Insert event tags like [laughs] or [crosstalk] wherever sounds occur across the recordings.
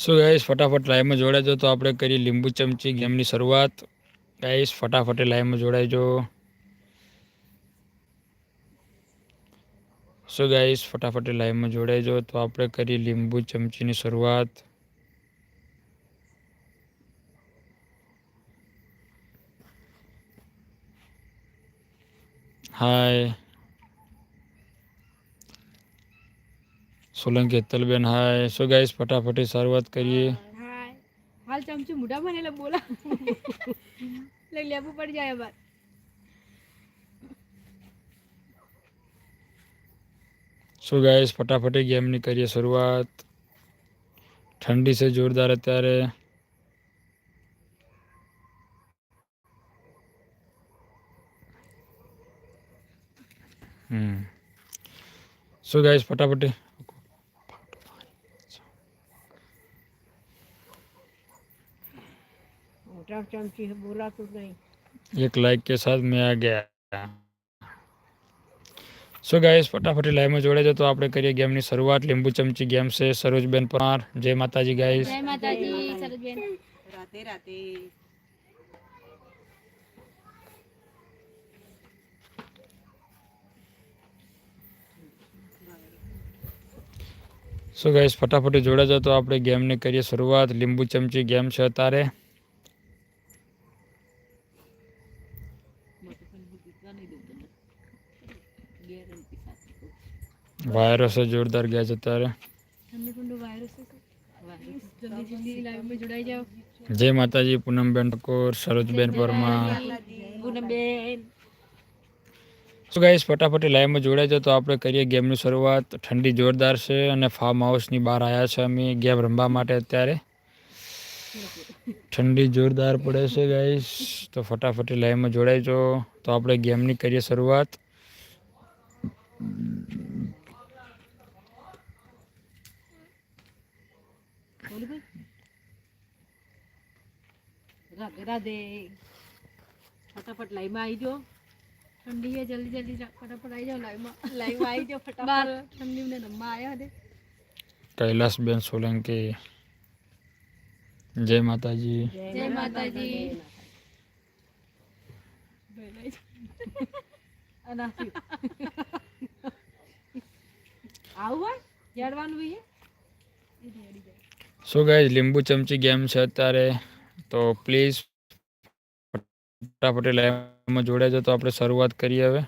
સો guys ફટાફટ લાઈવમાં જોડાજો તો આપણે કરી લીંબુ ચમચી ગેમની શરૂઆત ગાઈસ ફટાફટ લાઈવમાં જોડાઈજો સો ગાઈસ ફટાફટ લાઈવમાં જોડાઈજો તો આપણે કરી લીંબુ ચમચીની શરૂઆત hi Solanki Hetalben hi. So guys ફટાફટ શરૂઆત કરીએ. હાય. હાલ ચમચું મોઢા મને એટલે બોલા. એટલે લેવું પડી જાય બાર સો ગાઈસ ફટાફટ ગેમની કરીએ શરૂઆત. ઠંડી છે જોરદાર અત્યારે. હમ. સો ગાઈસ ફટાફટ મોટા ચમચી બોલાતું નહીં एक लाइक के साथ मैं आ गया સો ગાઈસ ફટાફટ લાઈવમાં જોડે તો આપણે કરીએ ગેમની શરૂઆત લીંબુ ચમચી ગેમ છે સરોજબેન પરમાર જય માતાજી ગાઈસ જય માતાજી સરસબેન રાતે રાતે સો ગાઈસ ફટાફટ જોડે તો આપણે ગેમની કરીએ શરૂઆત લીંબુ ચમચી ગેમ છે અત્યારે વાયરસ જોરદાર ગયા છે અત્યારે. છે જય માતાજી, પૂનમબેન ઠાકોર, સરોજબેન પરમાર. શું સો ગાઈસ ફટાફટ લાઈવમાં જોડાઈ જાઓ તો આપણે કરીએ ગેમની શરૂઆત. ઠંડી જોરદાર છે અને ફાર્મ હાઉસની બહાર આવ્યા છે અમે. ગેમ રમવા માટે અત્યારે. ઠંડી જોરદાર પડે છે ગાઈસ તો ફટાફટ લાઈવમાં જોડાઈ જાઓ. તો આપણે ગેમની કરીએ શરૂઆત. રાધે રાધે ફટાફટ લાઈવમાં આવી જાઓ ઠંડી છે જલ્દી જલ્દી જા- ફટાફટ આવી જાઓ લાઈવમાં લાઈવમાં આવી જાઓ ફટાફટ બાર ઠંડી ને રમવા આવ્યા દે કૈલાસબેન સોલંકી જય માતાજી જય માતાજી અનાથી આવું હોય ઝાડવાનું હોય સો ગાઈસ લીંબુ ચમચી ગેમ છે અત્યારે તો પ્લીઝ ફટાફટ લાઈવમાં જોડાઈ જાઓ તો આપણે શરૂઆત કરીએ હવે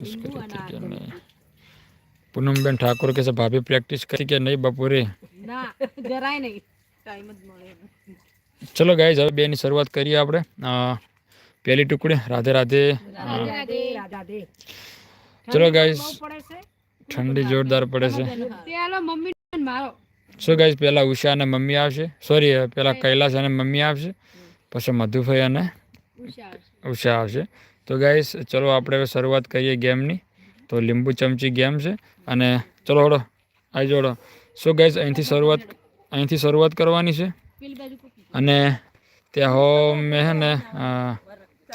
લીંબુ અને આ કરું. પૂનમબેન ઠાકોર કે છે ભાભી પ્રેક્ટિસ કરી કે નહીં બપોરે ના જરાય નહીં ટાઈમ જ મળે ચલો ગાઈઝ હવે બેની શરૂઆત કરીએ આપણે અ, પહેલી ટુકડી રાધે રાધે રાધે રાધે રાધા દે ચલો ગાઈઝ પડે છે ઠંડી જોરદાર પડે છે પેલો મમ્મી ને મારો સો ગાઈઝ પહેલાં ઉષા અને મમ્મી આવશે. સોરી પહેલાં કૈલાસ અને મમ્મી આવશે. પછી મધુભાઈ અને ઉષા આવશે. તો ગાઈઝ ચલો આપણે હવે શરૂઆત કરીએ ગેમની. તો લીંબુ ચમચી ગેમ છે. અને ચલો હળો આવી જોડો. સો ગાઈઝ અહીંથી શરૂઆત અહીંથી શરૂઆત કરવાની છે. અને ત્યાં હો મેં હે ને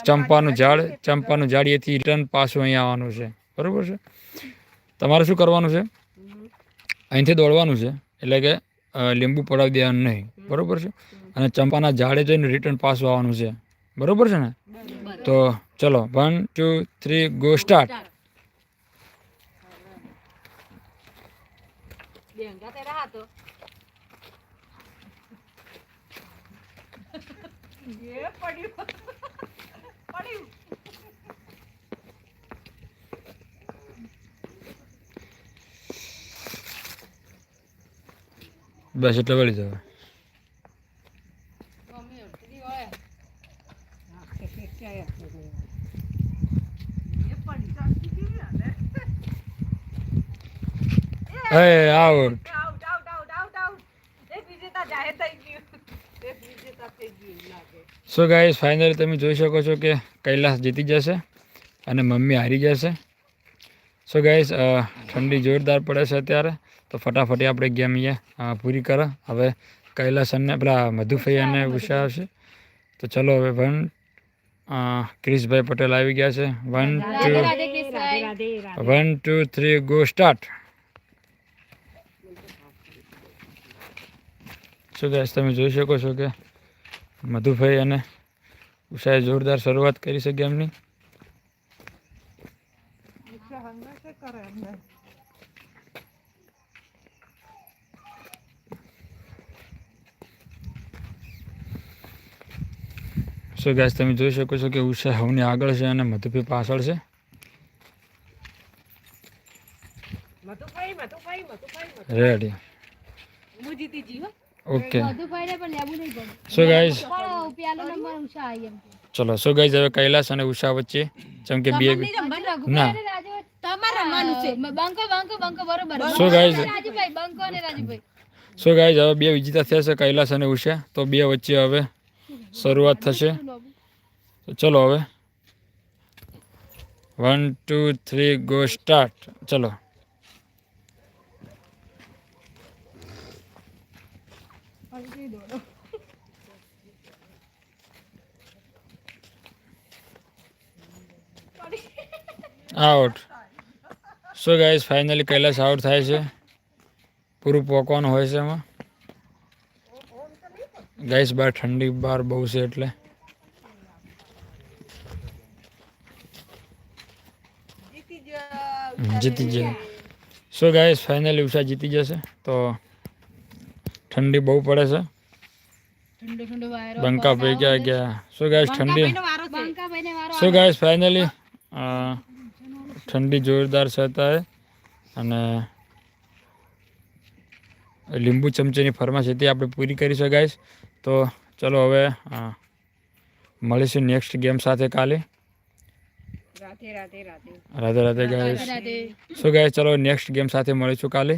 ચંપાનું ઝાડ ચંપાનું ઝાડ એથી રિટર્ન પાછું અહીં આવવાનું છે. બરાબર છે? તમારે શું કરવાનું છે? અહીંથી દોડવાનું છે. એટલે કે લીંબુ પડાવી દેવાનું નહીં. બરોબર છે? અને ચંપાના ઝાડે જઈને રિટર્ન પાસ આવવાનું છે. બરોબર છે ને? તો ચલો one two three go start પડ્યું. [laughs] પડ્યું. બસ એટલે વળી જવા. Hey out out so guys finally તમે જોઈ શકો છો કે કૈલાસ જીતી જશે અને મમ્મી હારી જશે. સો ગાઈસ ઠંડી જોરદાર પડે છે અત્યારે. તો ફટાફટ આપણે ગેમ અહીંયા પૂરી કરો. હવે કૈલાસ અને પેલા મધુભાઈ અને ઉષા આવશે. તો ચલો હવે વન ક્રિશભાઈ પટેલ આવી ગયા છે. One two one two three go start. શું ગાઈસ તમે જોઈ શકો છો કે મધુભાઈ અને ઉષાએ જોરદાર શરૂઆત કરી છે ગેમની. કરે સો ગેસ તમે જોઈ શકો છો કે ઉષા હવની આગળ છે અને મધુભાઈ પાછળ છે. રેડી ઓકે સો એમ ચલો સો ગાઈઝ હવે કૈલાસ અને ઉષા વચ્ચે જેમ કે બે ના સો રાજુભાઈ સો ગાઈઝ હવે બે વિજેતા થયા છે કૈલાસ અને ઉષા. તો બે વચ્ચે હવે શરૂઆત થશે. તો ચલો હવે. One two three go start ચલો. Out so guys finally Kailas out થાય છે. પૂરું પોકવાનું હોય છે એમાં. ગાઈસ બાર ઠંડી બહાર બહુ છે એટલે. જીતી જાય સો ગાઈસ ફાઇનલી ઉષા જીતી જશે તો ઠંડી બહુ પડે છે. બંકા ભાઈ ક્યાં ગયા? સો ગાઈસ ઠંડી શું સો ગાઈસ ફાઇનલી ઠંડી જોરદાર છે અત્યારે. અને લીંબુ ચમચીની ફરમાશ હતી આપણે પૂરી કરી છે ગાઈસ તો ચલો હવે મળીશું નેક્સ્ટ ગેમ સાથે કાલે. રાધે રાધે રાધે. રાધે સો ગાઈસ ચલો નેક્સ્ટ ગેમ સાથે મળીશું કાલે.